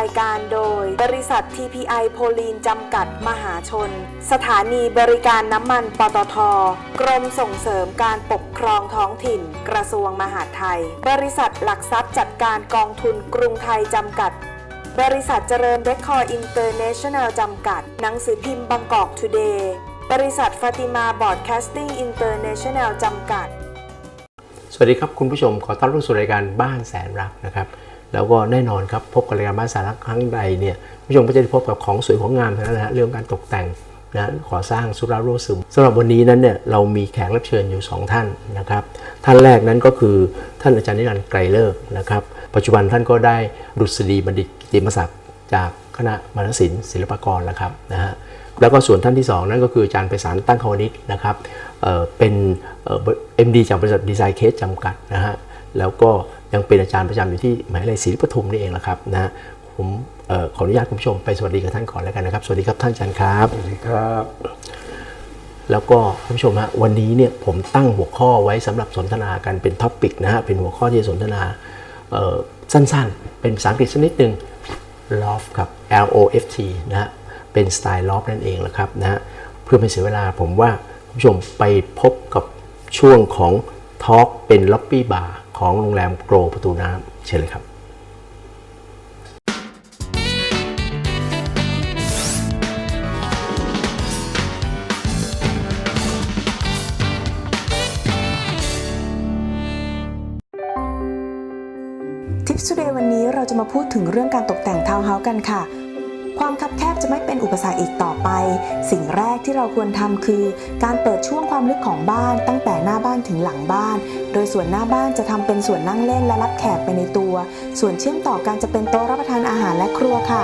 างสรรค์รายการโดย บริษัท TPI โพลีนจำกัดมหาชน สถานีบริการน้ำมันปตท กรมส่งเสริมการปกครองท้องถิ่น กระทรวงมหาดไทย บริษัทหลักทรัพย์จัดการกองทุนกรุงไทยจำกัด บริษัทเจริญเรคคอร์อินเตอร์เนชั่นแนลจำกัด หนังสือพิมพ์บางกอกทูเดย์บริษัทฟาติมาบอร์ดแคสติ้งอินเตอร์เนชั่นแนลจำกัด สวัสดีครับคุณผู้ชมขอต้อนรับสู่รายการบ้านแสนรักนะครับ แล้วก็แน่นอนครับพบกับรายการบ้านสนรักครั้งใดเนี่ยผู้ชมก็จะได้พบกับของสวยของงามทั้งนั้นนะฮะเรื่องการตกแต่งนะขอสร้างสุราโรซึมสำหรับวันนี้นั้นเนี่ยเรามีแขกรับเชิญอยู่ 2 ท่านนะครับ ท่านแรกนั้นก็คือท่านอาจารย์นิรันดร์ไกรเลิกษ์นะครับ ปัจจุบันท่านก็ได้ดุษฎีบัณฑิตกิติมศักดิ์จากคณะมนศิลป์ศิลปากรแล้วครับนะฮะแล้วก็ส่วนท่านที่ 2 นั่นก็คืออาจารย์ไพศาลตั้งคาวนิชนะครับเเป็นเอ็มดีจากบริษัทดีไซน์เคสจำกัดนะฮะแล้วก็ ยังเป็นอาจารย์ประจำอยู่ที่มหาวิทยาลัยศรีปทุมนี่เองแหละครับนะฮะผมเอ่อขออนุญาตคุณผู้ชมไปสวัสดีกับท่านก่อนแล้วกันนะครับ สวัสดีครับท่านอาจารย์ครับสวัสดีครับ แล้วก็คุณผู้ชมฮะวันนี้เนี่ยผมตั้งหัวข้อไว้สำหรับสนทนากันเป็นท็อปิกนะฮะเป็นหัวข้อที่จะสนทนาเอ่อสั้นๆ เป็นภาษาอังกฤษสักนิดหนึ่ง loft ครับ L O F T นะฮะเป็นสไตล์ loft นั่นเองแหละครับนะฮะเพื่อไม่เสียเวลาผมว่าคุณผู้ชมไปพบกับช่วงของ ทอล์กเป็นล็อบบี้บาร์ของโรงแรมโกลประตูน้ำเชิญเลยครับทิป s ูเดย์วันนี้เราจะมาพูดถึงเรื่องการตกแต่งทาวน์เฮาส์กันค่ะ ความคับแคบจะไม่เป็นอุปสรรคอีกต่อไป สิ่งแรกที่เราควรทำคือ การเปิดช่วงความลึกของบ้านตั้งแต่หน้าบ้านถึงหลังบ้าน โดยส่วนหน้าบ้านจะทำเป็นส่วนนั่งเล่นและรับแขกไปในตัว ส่วนเชื่อมต่อการจะเป็นโต๊ะรับประทานอาหารและครัวค่ะ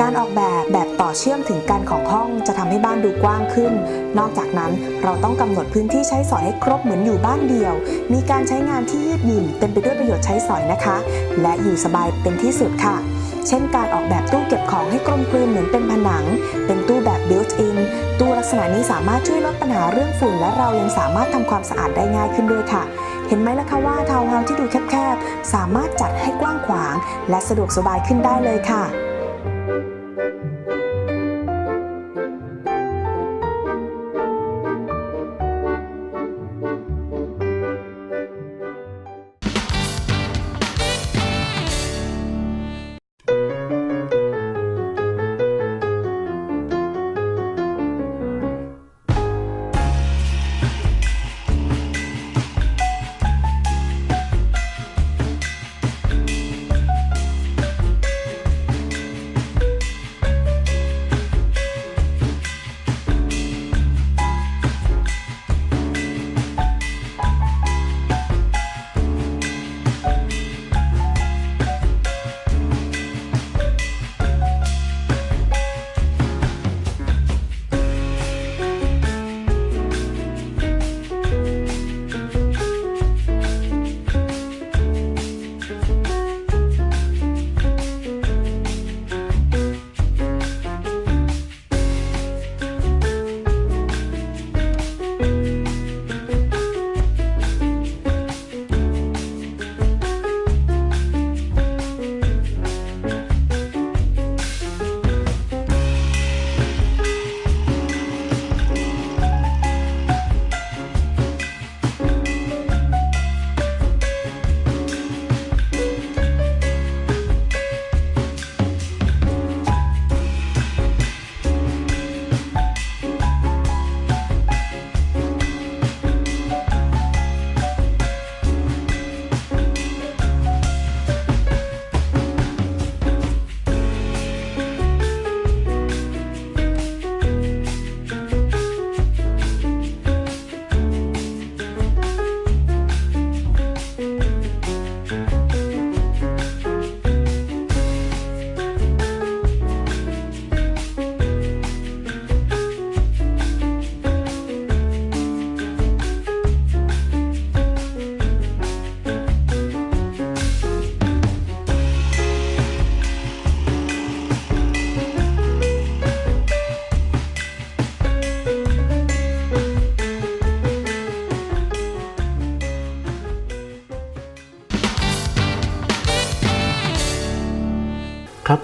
การออกแบบแบบต่อเชื่อมถึงกันของห้องจะทำให้บ้านดูกว้างขึ้น นอกจากนั้นเราต้องกำหนดพื้นที่ใช้สอยให้ครบเหมือนอยู่บ้านเดียว มีการใช้งานที่ยืดหยุ่นเต็มไปด้วยประโยชน์ใช้สอยนะคะ และอยู่สบายเป็นที่สุดค่ะ เช่นการออกแบบตู้เก็บของให้กลมกลืนเหมือนเป็นผนัง เป็นตู้แบบ built in ตู้ลักษณะนี้สามารถช่วยลดปัญหาเรื่องฝุ่น และเรายังสามารถทำความสะอาดได้ง่ายขึ้นด้วยค่ะเห็นไหมล่ะคะว่าทาวน์เฮาส์ที่ดูแคบๆ สามารถจัดให้กว้างขวาง และสะดวกสบายขึ้นได้เลยค่ะ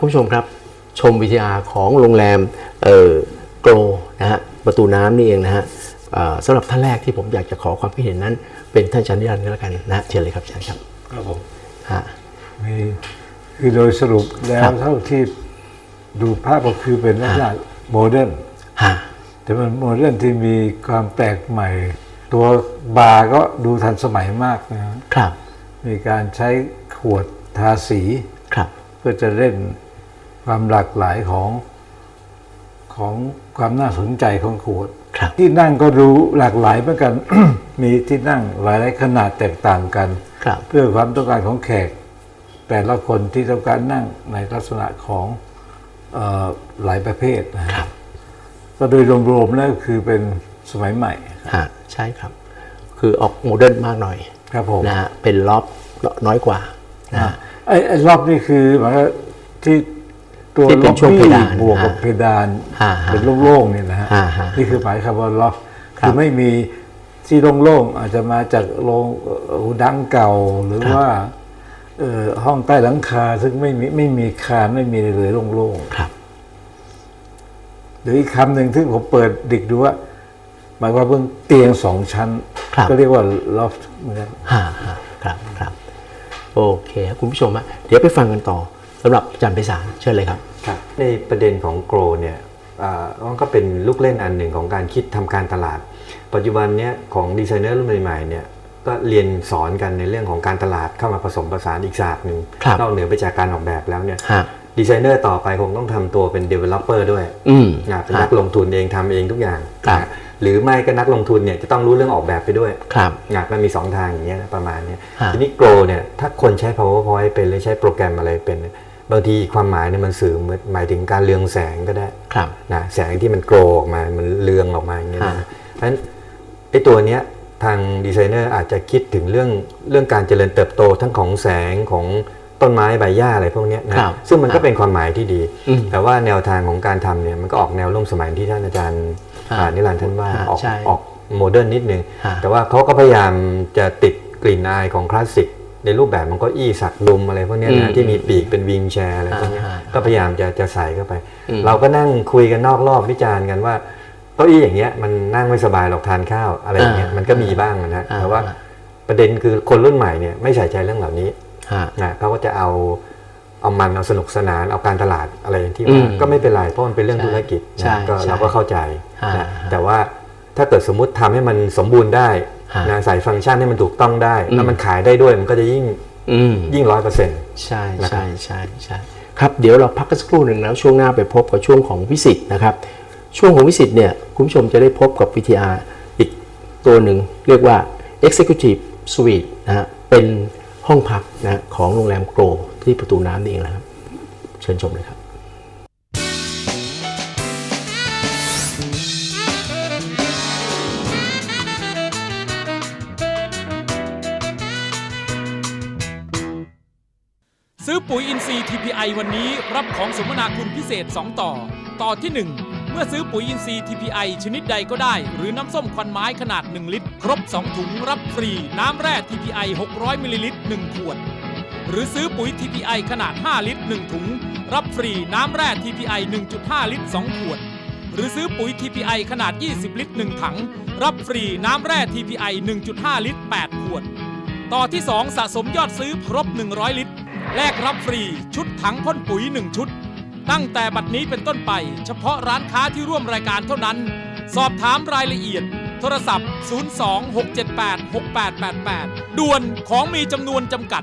ครับคุณผู้ชมครับ ชมวิทยาของโรงแรมเอ่อโกลนะฮะประตูน้ำนี่เองนะฮะเอ่อสำหรับท่านแรกที่ผมอยากจะขอความคิดเห็นนั้น เป็นท่านชันนิรันดร์ก็แล้วกันนะฮะเชิญเลยครับอาจารย์ครับครับผมฮะมีคือโดยสรุปแล้ครัวบเท่าที่ดูภาพก็คือเป็นลักษณะโมเดิร์นฮะแต่มันโมเดิร์นที่มีความแปลกใหม่ ตัวบาร์ก็ดูทันสมัยมากนะฮะครับ มีการใช้ขวดทาสีครับเพื่อจะเล่น ความหลากหลายของของความน่าสนใจของขวดครับที่นั่งก็ดูหลากหลายเหมือนกัน มีที่นั่งหลายๆขนาดแตกต่างกันครับเพื่อความต้องการของแขก แต่ละคนที่ต้องการนั่งในลักษณะของเออหลายประเภทนะฮะครับก็โดยรวมๆแล้วคือเป็นสมัยใหม่ฮะใช่ครับ คือออกโมเดิร์นมากหน่อย ครับผมนะฮะเป็นล็อบน้อยกว่านะฮะไอ้ไอ้รอบนี้คือหมายว่าที่ ตัวที่เป็ล็อนบช่วงเพบี้ดานบวกกับอ่าเพดานอ่าฮะเป็นโล่งๆเนี่ยนะฮะอ่าฮะนี่คือหมายคำว่าล็อบครับคือไม่มีที่โล่งๆอาจจะมาจากโรงเอ่อหูดังเก่าหรือครับว่าเอ่อห้องใต้หลังคาซึ่งไม่มีไม่มีคานไม่มีอะไรเลยโล่งๆครับ หรืออีกคำหนึ่งที่ผมเปิดดิกดูว่า หมายความว่าเพิ่งเตียงสองชั้น ครับ ก็เรียกว่าลอฟเหมือนกันฮะฮะครับครับ โอเคครับคุณผู้ชมฮะเดี๋ยวไปฟังกันต่อ สำหรับอาจารย์ไพศาลเชิญเลยครับครับในประเด็นของโกลเนี่ยอ่ามันก็เป็นลูกเล่นอันหนึ่งของการคิดทำการตลาด ปัจจุบันเนี้ยของดีไซเนอร์รุ่นใหม่ๆเนี่ยก็เรียนสอนกันในเรื่องของการตลาดเข้ามาผสมผสานอีกศาสตร์หนึ่งครับนอกเหนือไปจากการออกแบบแล้วเนี่ยฮะดีไซเนอร์ต่อไปคงต้องทำตัวเป็น developer ด้วยอืมนะเป็นนักลงทุนเองทำเองทุกอย่างครับนะหรือไม่ก็นักลงทุนเนี่ยจะต้องรู้เรื่องออกแบบไปด้วยครับนะมันมี 2 ทางอย่างเงี้ยนะประมาณเนี้ยฮะทีนี้โกลเนี่ยถ้าคนใช้ powerpoint เป็นหรือใช้โปรแกรมอะไรเป็นเนี่ย บางทีความหมายเนี่ยมันสื่อหมายถึงการเรืองแสงก็ได้ครับนะแสงที่มันโกรออกมา มันเรืองออกมาอย่างเงี้ยฮะนะเพราะฉะนั้นไอ้ตัวเนี้ยทางดีไซเนอร์อาจจะคิดถึงเรื่องเรื่องการเจริญเติบโตทั้งของแสงของต้นไม้ใบหญ้าอะไรพวกเนี้ยนะครับซึ่งมันครัก็บเป็นความหมายที่ดีอืมแต่ว่าแนวทางของการทำเนี่ยมันก็ออกแนวร่วมสมัยที่ท่านอาจารย์ฮะอ่านิรันดร์ท่านว่าฮะออกใช่ออกโมเดิร์นนิดนึงฮะแต่ว่าเขาก็พยายามจะติดกลิ่นอายของคลาสสิก ในรูปแบบมันก็อี้สักดุมอะไรพวกเนี้ยอืนะมที่มีปีกเป็นวิงแชร์อะไรพวกเนี้ยอ่าฮะก็พยายามจะจะใส่เข้าไปอืมเราก็นั่งคุยกันนอกรอบวิจารณ์กันว่าเก้าอี้อย่างเงี้ยมันนั่งไม่สบายหรอกทานข้าวอะไรอย่างเงี้ยอ่ามัมันก็มีบ้างนะอ่าแต่ว่าประเด็นคือคนรุ่นใหม่เนี่ยไม่ใส่ใจเรื่องเหล่านี้ฮะนะเขาก็จะเอาเอามันเอาสนุกสนานเอาการตลาดอะไรที่อืว่ามก็ไม่เป็นไรเพราะมันเป็นเรื่องใช่ธุรกิจใช่นะก็ใช่เราก็เข้าใจอ่านะแต่ว่าถ้าเกิดสมมุติทำให้มันสมบูรณ์ได้ ฮะนะใส่ฟังก์ชันให้มันถูกต้องได้อืมแล้วมันขายได้ด้วยมันก็จะยิ่งอืมยิ่งร้อยเปอร์เซ็นต์ใช่นะครับใช่ใช่ใช่ครับเดี๋ยวเราพักกันสักครู่หนึ่งแล้วช่วงหน้าไปพบกับช่วงของวิสิตนะครับช่วงของวิสิตเนี่ยคุณผู้ชมจะได้พบกับ VTR อีกตัวหนึ่งเรียกว่า Executive Suite นะฮะเป็นห้องพักนะของโรงแรมโกลที่ประตูน้ำนี่เองนะครับ เชิญชมเลยครับ ปุ๋ยอินทรีย์ TPI วันนี้รับของสมนาคุณพิเศษ 2 ต่อ ต่อที่ 1 เมื่อซื้อปุ๋ยอินทรีย์ TPI ชนิดใดก็ได้ หรือน้ำส้มควันไม้ขนาด 1 ลิตร ครบ 2 ถุงรับฟรี น้ำแร่ TPI 600มิลลิลิตร1ขวด หรือซื้อปุ๋ย TPI ขนาด 5 ลิตร 1 ถุง รับฟรี น้ำแร่ TPI 1.5 ลิตร 2 ขวด หรือซื้อปุ๋ย TPI ขนาด 20 ลิตร 1 ถัง รับฟรีน้ำแร่ TPI 1.5 ลิตร 8 ขวด ต่อที่ 2 สะสมยอดซื้อครบ 100 ลิตร แลกรับฟรีชุดถังพ่นปุ๋ย 1 ชุด ตั้งแต่บัดนี้เป็นต้นไป เฉพาะร้านค้าที่ร่วมรายการเท่านั้น สอบถามรายละเอียด โทรศัพท์ 026786888 ด่วนของมีจำนวนจำกัด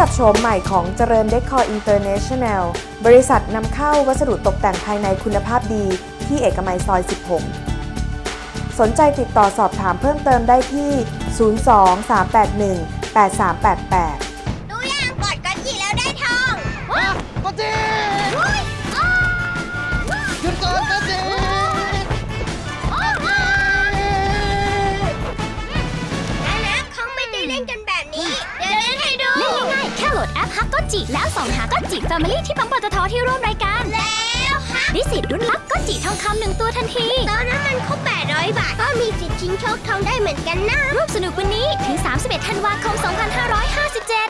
กับโฉมใหม่ของเจริญเดคอร์อินเตอร์เนชั่นแนล บริษัทนำเข้าวัสดุตกแต่งภายในคุณภาพดีที่เอกมัยซอย 16 สนใจติดต่อสอบถามเพิ่มเติมได้ที่ 02 381 8388 จิ แล้วส่องหาก็จิแฟมิลี่ที่ปั๊มปตทที่ร่วมรายการ แล้วค่ะได้สิทธิ์ลุ้นรับก็จิทองคำหนึ่งตัวทันที ตอนนั้นมันครบ800 บาท ก็มีสิทธิ์ชิงโชคทองได้เหมือนกันนะ ร่วมสนุกวันนี้ถึง 31 ธันวาคม 2557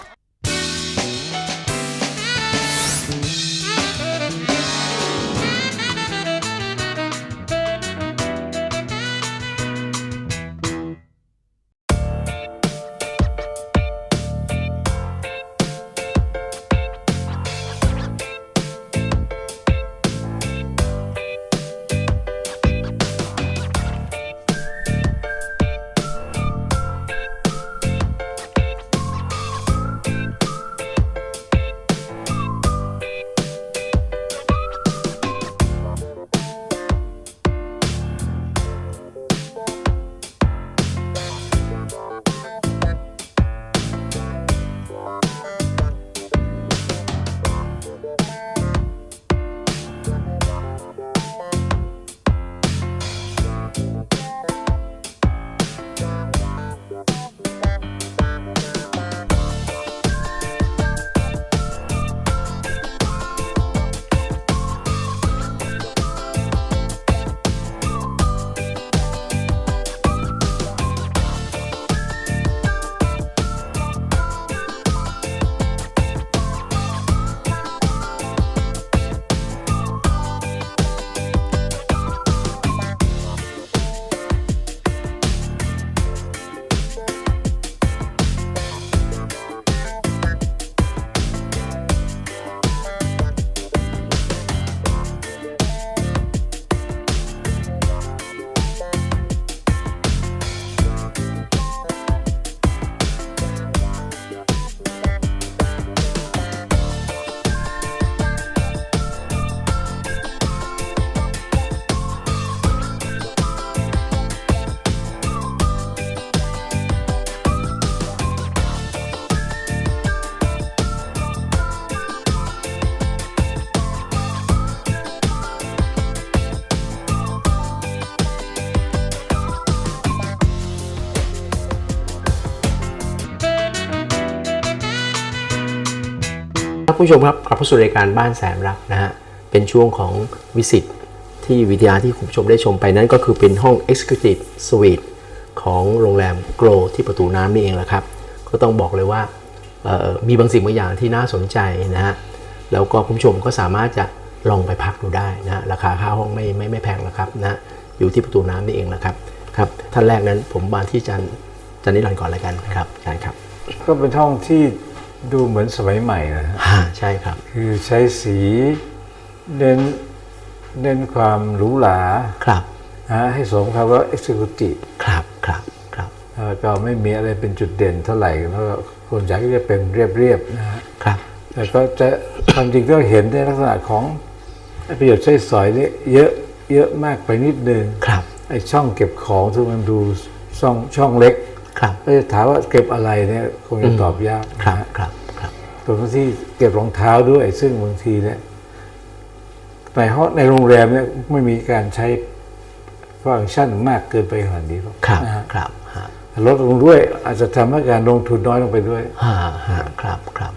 ผู้ชมครับกลับเข้าสู่รายการบ้านแสนรักนะฮะเป็นช่วงของวิสิตที่วิทยาที่คุณผู้ชมได้ชมไปนั้นก็คือเป็นห้อง Executive Suite ของโรงแรมโกลที่ประตูน้ำนี่เองแหละครับ ก็ต้องบอกเลยว่ามีบางสิ่งบางอย่างที่น่าสนใจนะฮะแล้วก็คุณผู้ชมก็สามารถจะลองไปพักดูได้นะราคาค่าห้องไม่ไม่ไม่แพงนะครับนะอยู่ที่ประตูน้ำนี่เองนะครับครับท่านแรกนั้นผมมาที่จันจันนิรันดร์ก่อนแล้วกันครับอาจารย์ครับ ก็เป็นห้องที่ ดูเหมือนสมัยใหม่นะฮะอ่าใช่ครับ คือใช้สีเน้นเน้นความหรูหราครับนะฮะให้สมคำว่า executive ครับครับครับแล้วก็ไม่มีอะไรเป็นจุดเด่นเท่าไหร่แล้วก็คนใหญ่ก็จะเป็นเรียบๆนะฮะครับแต่ก็จะความจริงก็เห็นในลักษณะของประโยชน์ใช้สอยเนี่ยเยอะเยอะมากไปนิดนึงครับไอ้ช่องเก็บของที่มันดูช่องช่องเล็ก ครับก็จะถามว่าเก็บอะไรเนี่ยคงจะตอบยากครันะบฮะครับครับตัวที่เก็บรองเท้าด้วย ซึ่งบางทีเนี่ยในห้องในโรงแรมเนี่ยไม่มีการใช้ฟังก์ชันมากเกินไปขนาดนี้หรอกครับนะฮะครับฮะลดลงด้วยอาจจะทำให้การลงทุนน้อยลงไปด้วยฮะฮะครับครับ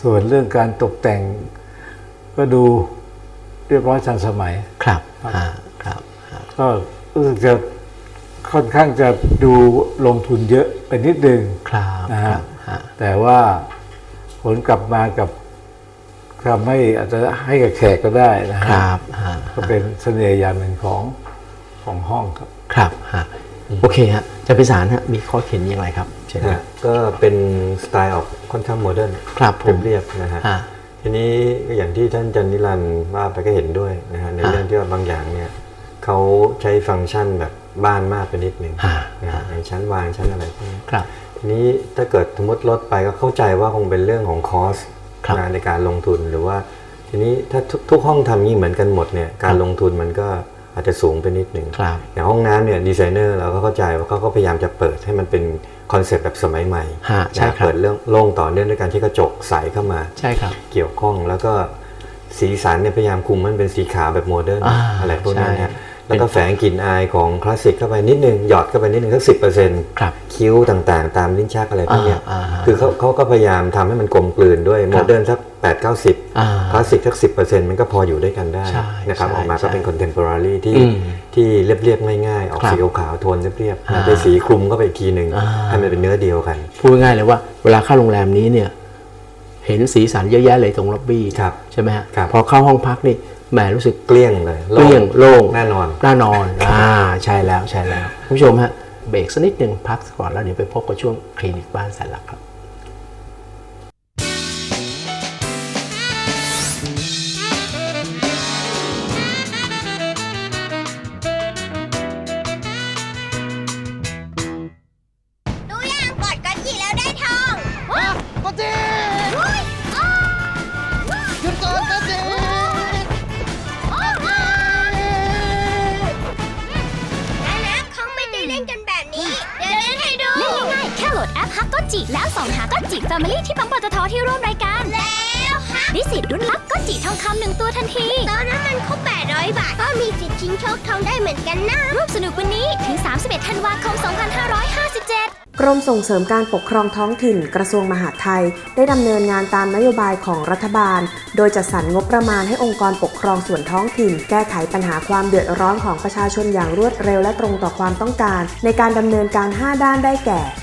ส่วนเรื่องการตกแต่ง ก็ดูเรียบร้อยทันสมัยครับฮะครับฮะก็รู้สึกจะ ค่อนข้างจะดูลงทุนเยอะไปนิดนึงครับนะครัฮะบฮะแต่ว่าผลกลับมากับทำให้อาจจะให้กับแขกก็ได้นะคฮะรับฮะก็เป็นเสน่ห์อย่างหนึ่งของของห้องครับครับฮะโอเคฮะอาจะพิสารฮะมีข้อเขียนอย่างไรครับเชิญคนะรัฮะบก็เป็นสไตล์ออกค่อนข้างโมเดิร์นครับผมเรียบๆนะฮะฮะทีนี้ก็อย่างที่ท่านจันนิรันดร์ว่าไปก็เห็นด้วยนะฮะในฮะเรื่องที่ว่าบางอย่างเนี่ยเขาใช้ฟังก์ชันแบบ บ้านมากไปนิดหนึ่งฮะนะฮะอย่างชั้นวางชั้นอะไรพวกนี้ครับทีนี้ถ้าเกิดสมมติลดไปก็เข้าใจว่าคงเป็นเรื่องของคอสครับนะในการลงทุนหรือว่า ทีนี้ถ้าทุกทุกห้องทำงี้เหมือนกันหมดเนี่ยการลงทุนมันก็อาจจะสูงไปนิดหนึ่งครับอย่างห้องน้ำเนี่ยดีไซเนอร์เราก็เข้าใจว่าเขาก็พยายามจะเปิดให้มันเป็นคอนเซปต์แบบสมัยใหม่ฮะใช่นะครับเปิดเรื่องโล่งต่อเนื่องด้วยการที่กระจกใสเข้ามาใช่ครับเกี่ยวข้องแล้วก็สีสันเนี่ยพยายามคุมมันเป็นสีขาวแบบโมเดิร์นอ่าอะไรพวกนี้ใช่เนี่ย แล้วก็แฝงกลิ่นอายของคลาสสิกเข้าไปนิดนึง หยอดเข้าไปนิดนึงสักสิบเปอร์เซ็นต์ครับคิ้วต่างๆ ตามลิ้นชักอะไรพวกเนี้ยอ่าอ่าคือเขาเขาก็พยายามทำให้มันกลมกลืนด้วยโมเดิร์นสัก8 9อ่า0คลาสสิกสักสิบเปอร์เซ็นต์มันก็พออยู่ด้วยกันได้ใช่นะครับใช่ออกมาก็เป็นใช่คอนเทม p o r a r y ที่อืมที่เรียบๆง่ายๆ ออกครับสีขาวๆโทนเรียบอ่าๆไปสีคลุมก็ไปอีกทีหนึ่งอ่าให้มันเป็นเนื้อเดียวกัน พูดง่ายๆเลยว่าเวลาเข้าโรงแรมนี้เนี่ยเห็นสีสันเยอะแยะเลยตรงล็อบบี้ครับใช่ไหมฮะครับพอเข้าห้องพักนี่ แหมรู้สึกเกลี้ยงเลยเกลี้ยงโล่งแน่นอนน่านอนอ่าใช่แล้วใช่แล้วคุณผู้ชมฮะเบรกสักนิดหนึ่งพักก่อนแล้วเดี๋ยวไปพบกับช่วงคลินิกบ้านแสนหลักครับ ฮักก็จิ แล้วส่องหาก็จิแฟมิลี่ที่ปั๊มปตทที่ร่วมรายการ แล้วฮักได้สิทธิ์รุ่นรับก็จิทองคำหนึ่งตัวทันที ตอนนั้นมันครบ800 บาท ก็มีสิทธิ์ชิงโชคทองได้เหมือนกันนะ ร่วมสนุกวันนี้ถึง 31 ธันวาคม 2557กรมส่งเสริมการปกครองท้องถิ่นกระทรวงมหาดไทย ได้ดำเนินงานตามนโยบายของรัฐบาล โดยจัดสรรงบประมาณให้องค์กรปกครองส่วนท้องถิ่น แก้ไขปัญหาความเดือดร้อนของประชาชนอย่างรวดเร็วและตรงต่อความต้องการ ในการดำเนินการ 5 ด้านได้แก่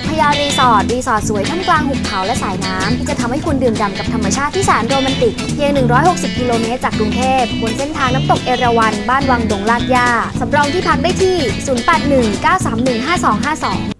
บุพยารีสอร์ทรีสอร์ทสวยท่ามกลางหุบเขาและสายน้ำที่จะทำให้คุณดื่มด่ำกับธรรมชาติที่แสนโรแมนติกเพียง 160 กิโลเมตรจากกรุงเทพบนเส้นทางน้ำตกเอราวัณบ้านวังดงลาดย่าสำรองที่พักได้ที่ 0819315252ก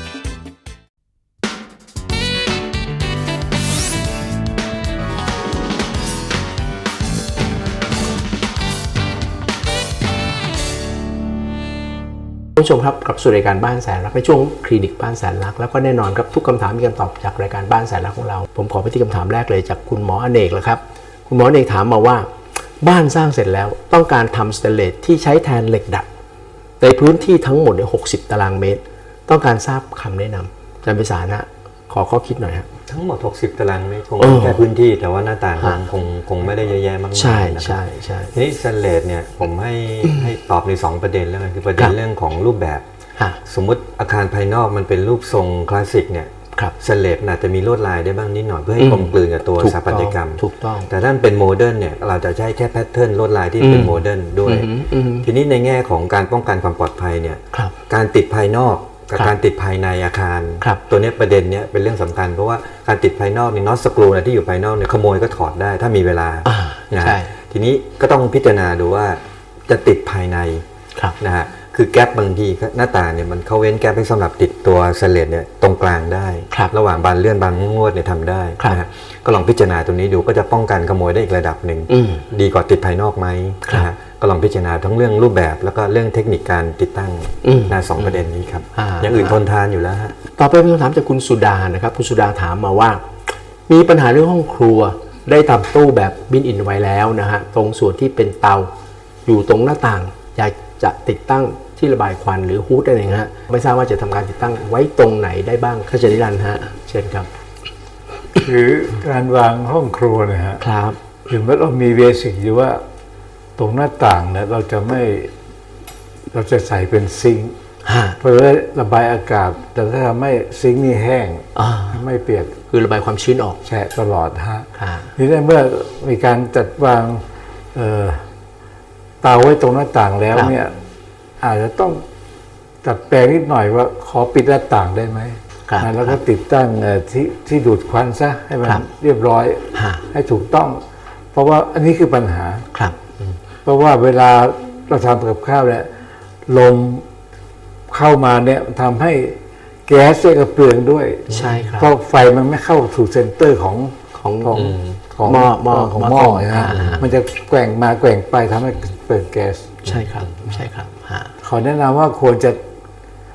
ผู้ชมครับกับสู่รายการบ้านแสนรักในช่วงคลินิกบ้านแสนรัก แล้วก็แน่นอนครับทุกคำถามมีคำตอบจากรายการบ้านแสนรักของเรา ผมขอไปที่คำถามแรกเลยจากคุณหมออเนกแลยครับ คุณหมออเนกถามมาว่า บ้านสร้างเสร็จแล้วต้องการทำสเตนเลสที่ใช้แทนเหล็กดัด ในพื้นที่ทั้งหมดใน60 ตารางเมตร ต้องการทราบคำแนะนำอาจารย์พิสารนะ ขอข้อคิดหน่อยครับทั้งหมด 60 ตารางเมตรคงเออแค่พื้นที่ แต่ว่าหน้าต่างคงฮะคงคงไม่ได้เยอะแยะมากมายใช่นะครับใช่ใช่ทีนี้สแตนเลสเนี่ยผมให้ให้ตอบใน 2 ประเด็นแล้วกันคือประเด็คนรับเรื่องของรูปแบบฮะสมมุติอาคารภายนอกมันเป็นรูปทรงคลาสสิกเนี่ยครับสแตนเลสอาจจะมีลวดลายได้บ้างนิดหน่อยเพื่อให้อืมกลมกลืนกับตัวถูกสถาปัตยกรรมถูกต้อง แต่ถ้ามันเป็นโมเดิร์นเนี่ยเราจะใช้แค่แพทเทิร์นลวดลายที่เป็นอืมโมเดิร์นด้วยอืมอืมทีนี้ในแง่ของการป้องกันความปลอดภัยเนี่ยครับการติดภายนอก กับครับการติดภายในอาคารครับตัวเนี้ยประเด็นเนี้ยเป็นเรื่องสำคัญ เพราะว่าการติดภายนอกนี่น็อตสกรูนะที่อยู่ภายนอกเนี่ยขโมยก็ถอดได้ถ้ามีเวลาอ่านะใช่ทีนี้ก็ต้องพิจารณาดูว่าจะติดภายในครับนะฮะ คือแก๊ปบางทีหน้าต่างเนี่ยมันเขาเว้นแก๊ปให้สำหรับติดตัวเซเลตเนี่ยตรงกลางได้ครับระหว่างบานเลื่อนบานงวดเนี่ยทำได้ครับนะฮะก็ลองพิจารณาตรงนี้ดูก็จะป้องกันขโมยได้อีกระดับหนึ่งอืมดีกว่าติดภายนอกไหมครับนะฮะก็ลองพิจารณาทั้งเรื่องรูปแบบแล้วก็เรื่องเทคนิคการติดตั้งอืมนะสองประเด็นนี้ครับอ่าอย่างอื่นทนทานอยู่แล้วฮะต่อไปเป็นคำถามจากคุณสุดานะครับคุณสุดาถามมาว่า มีปัญหาเรื่องห้องครัว ได้ทำตู้แบบบินอินไว้แล้วนะฮะตรงส่วนที่เป็นเตาอยู่ตรงหน้าต่างอยาก จะติดตั้งที่ระบายควันหรือฮูดอะไรอย่างเงี้ยฮะไม่ทราบว่าจะทำการติดตั้งไว้ตรงไหนได้บ้างข้าจะนิรันดร์ฮะเชิญครับ คือการวางห้องครัวเนะฮะครับถึงแม้เรามีเบสิกอยู่ว่าตรงหน้าต่างเนี่ยเราจะไม่เราจะใส่เป็นซิงค์ฮะเพื่อระบายอากาศ แต่ถ้าทำให้ซิงค์นี่แห้งอ่าไม่เปียกคือระบายความชื้นออกแฉะตลอดฮะค่ะทีนี้เมื่อมีการจัดวางเอ่อเตาไว้ตรงหน้าต่างแล้วครับเนี่ย อาจจะต้องจัดแปลงนิดหน่อยว่าขอปิดหน้าต่างได้ไหมครับนะแล้วก็ติดตั้งเอ่อที่ที่ดูดควันซะให้มันครับเรียบร้อยฮะให้ถูกต้อง เพราะว่าอันนี้คือปัญหาครับอืมเพราะว่าเวลาเราทำกับข้าวเนี่ยลมเข้ามาเนี่ยทำให้แก๊สเนี่ยกระเปลืองด้วยใช่ครับเพราะไฟมันไม่เข้าสู่เซนเตอร์ของของของอืมของหม้อหม้อของหม้หอม้อต้มนะฮะอ่าฮะมันจะแกว่งมาแกว่งไปทำให้ เปลืองแก๊สใช่ครับใช่ครับฮะขอแนะนำว่าควรจะ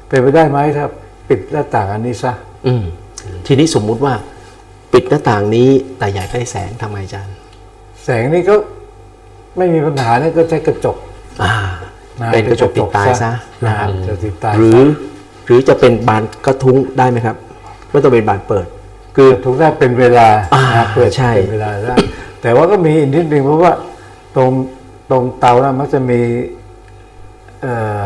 เป็นไปได้ไหมถ้าปิดหน้าต่างอันนี้ซะอืมทีนี้สมมุติว่าปิดหน้าต่างนี้แต่อยากได้แสงทำไงอาจารย์ แสงนี่ก็ไม่มีปัญหาเนี่ยก็ใช้กระจกอ่านะเป็นกระจกติดตายซะนะครับจะติดตายหรือหรือจะเป็นบานกระทุ้งได้ไหมครับไม่ต้องเป็นบานเปิด คือ ทุกได้เป็นเวลาอ่านะเปิดใช่ เป็นเวลาได้แต่ว่าก็มีอีกนิดนึงเพราะว่าตรง ตรงเตานะมันจะมีเอ่อ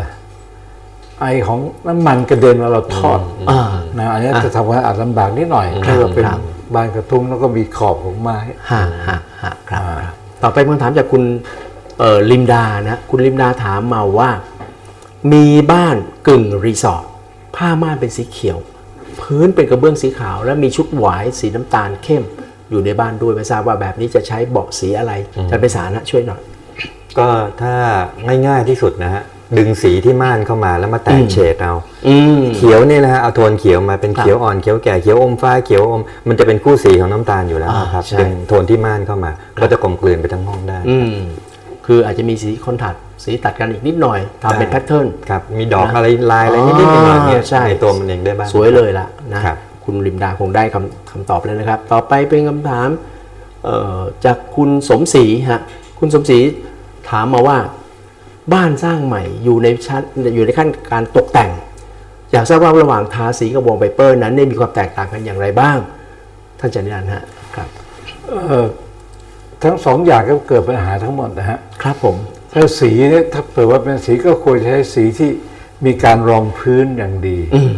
ไอของน้ำมันกระเด็นเวลาเราทอดอ่านะอันนี้อะจะทำให้อาจลำบากนิดหน่อยครับถ้าเราเป็นครับบานกระทุ้งแล้วก็มีขอบของไม้ฮะฮะฮะครับอ่าครับต่อไปคำถามจากคุณเอ่อลิมดานะคุณลิมดาถามมาว่า มีบ้านกึ่งรีสอร์ทผ้าม่านเป็นสีเขียว พื้นเป็นกระเบื้องสีขาว และมีชุดหวายสีน้ำตาลเข้มอยู่ในบ้านด้วยไม่ทราบว่าแบบนี้จะใช้เบาะสีอะไรอาจารย์ไปสารนะช่วยหน่อย ก็ถ้าง่ายๆที่สุดนะฮะดึงสีที่ม่านเข้ามาแล้วมาแตกเฉดเอาอืมเขียวเนี่ยนะฮะเอาโทนเขียวมาเป็นครับเขียวอ่อนเขียวแก่เขียวอมฟ้าเขียวอมมันจะเป็นคู่สีของน้ำตาลอยู่แล้วอ่านะครับใช่ดึงโทนที่ม่านเข้ามา ก็จะกลมกลืนไปทั้งห้องได้อืมคืออาจจะมีสีคอนทราสต์สีตัดกันอีกนิดหน่อยทำเป็นได้แพทเทิร์นครับมีดอกนะอะไรลายอะไรนิดๆหน่อยๆเนี่ยอ่าใช่ในตัวมันเองได้บ้างสวยเลยล่ะนะครับคุณริมดาคงได้คำคำตอบแล้วนะครับ ต่อไปเป็นคำถามเอ่อจากคุณสมศรีฮะคุณสมศรี ถามมาว่าบ้านสร้างใหม่อยู่ในชั้นอยู่ในขั้นการตกแต่ง อยากทราบว่าระหว่างทาสีกับวอลเปเปอร์นั้นเนี่ยมีความแตกต่างกันอย่างไรบ้าง ท่านจันนิรันดร์ฮะครับเอ่อทั้งสองอย่างก็เกิดปัญหาทั้งหมดนะฮะครับผมถ้าสีเนี่ยถ้าเปิดว่าเป็นสีก็ควรใช้สีที่มีการรองพื้นอย่างดีอืม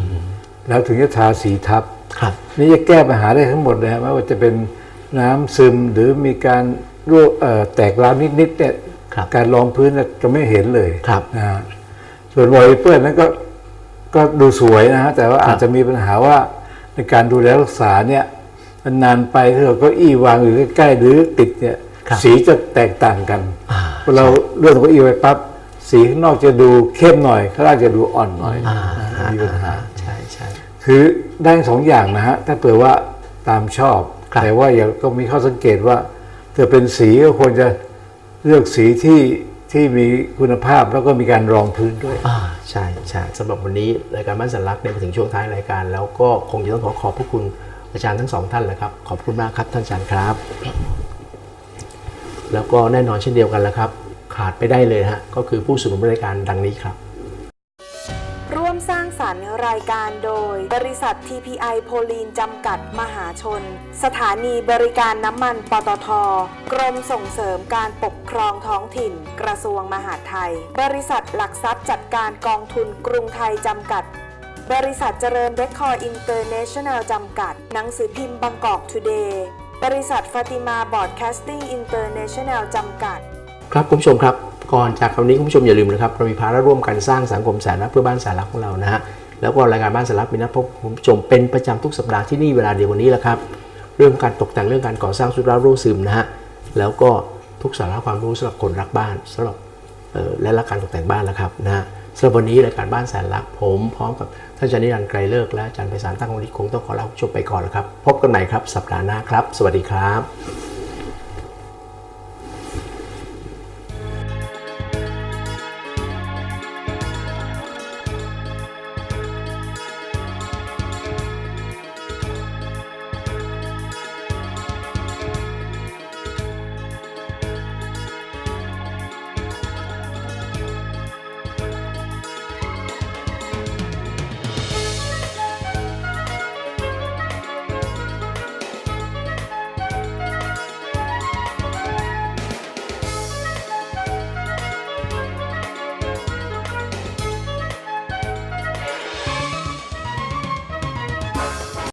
แล้วถึงจะทาสีทับครับนี่จะแก้ปัญหาได้ทั้งหมดเลยฮะไม่ว่าจะเป็นน้ำซึมหรือมีการรั่วเอ่อแตกร้าวนิดๆเนี่ยครับ การรองพื้นเนี่ยจะไม่เห็นเลยครับนะฮะส่วนวอลเปอร์นั้นก็ก็ดูสวยนะฮะแต่ว่าครับอาจจะมีปัญหาว่าในการดูแลรักษาเนี่ยนานๆไปถ้าเราเก็อี้วางอยู่ใกล้ๆหรือติดเนี่ยครับสีจะแตกต่างกันอ่าพอเราเลื่อนเก้าอี้ไปปั๊บสีข้างนอกจะดูเข้มหน่อยข้างล่างจะดูอ่อนหน่อยอ่านะมีปัญหาใช่ใช่คือได้ทั้งสองอย่างนะฮะถ้าเผื่อว่าตามชอบครับแต่ว่าอย่าก็มีข้อสังเกตว่าถ้าเป็นสีก็ควรจะ เลือกสีที่ที่มีคุณภาพแล้วก็มีการรองพื้นด้วย อ่าใช่ใช่สำหรับวันนี้รายการบ้านสันลักษณ์เนี่ยมาถึงช่วงท้ายรายการ แล้วก็คงจะต้องขอขอบพระคุณอาจารย์ทั้งสองท่านแหละครับ ขอบคุณมากครับท่านอาจารย์ครับ แล้วก็แน่นอนเช่นเดียวกันแล้วครับ ขาดไม่ได้เลยฮะก็คือผู้สนับสนุนรายการดังนี้ครับร่วม สร้างสรรค์รายการโดย บริษัท TPI โพลีนจำกัดมหาชน สถานีบริการน้ำมันปตท กรมส่งเสริมการปกครองท้องถิ่น กระทรวงมหาดไทย บริษัทหลักทรัพย์จัดการกองทุนกรุงไทยจำกัด บริษัทเจริญเรคคอร์อินเตอร์เนชั่นแนลจำกัด หนังสือพิมพ์บางกอกทูเดย์บริษัทฟาติมาบอร์ดแคสติ้งอินเตอร์เนชั่นแนลจำกัด ครับคุณผู้ชมครับ ก่อนจากคำนี้คุณผู้ชมอย่าลืมนะครับเรามีภาระร่วมกันสร้างสังคมแสนรักเพื่อบ้านแสนรักของเรานะฮะแล้วก็รายการบ้านแสนรักมีนัดพบคุณผู้ชมเป็นประจำทุกสัปดาห์ที่นี่เวลาเดียววันนี้แหละครับ เรื่องการตกแต่งเรื่องการก่อสร้างสุดรารู้ซึมนะฮะแล้วก็ทุกสาระความรู้สำหรับคนรักบ้านสำหรับและรักการตกแต่งบ้านแล้วครับนะฮะสำหรับวันนี้รายการบ้านแสนรักผม พร้อมกับท่านอาจารย์นิรันดร์ไกรเลิกและอาจารย์ไพศาลตั้งวณิชคงต้องขอลาคุณผู้ชมไปก่อนแล้วครับพบกันใหม่ครับสัปดาห์หน้าครับ สวัสดีครับ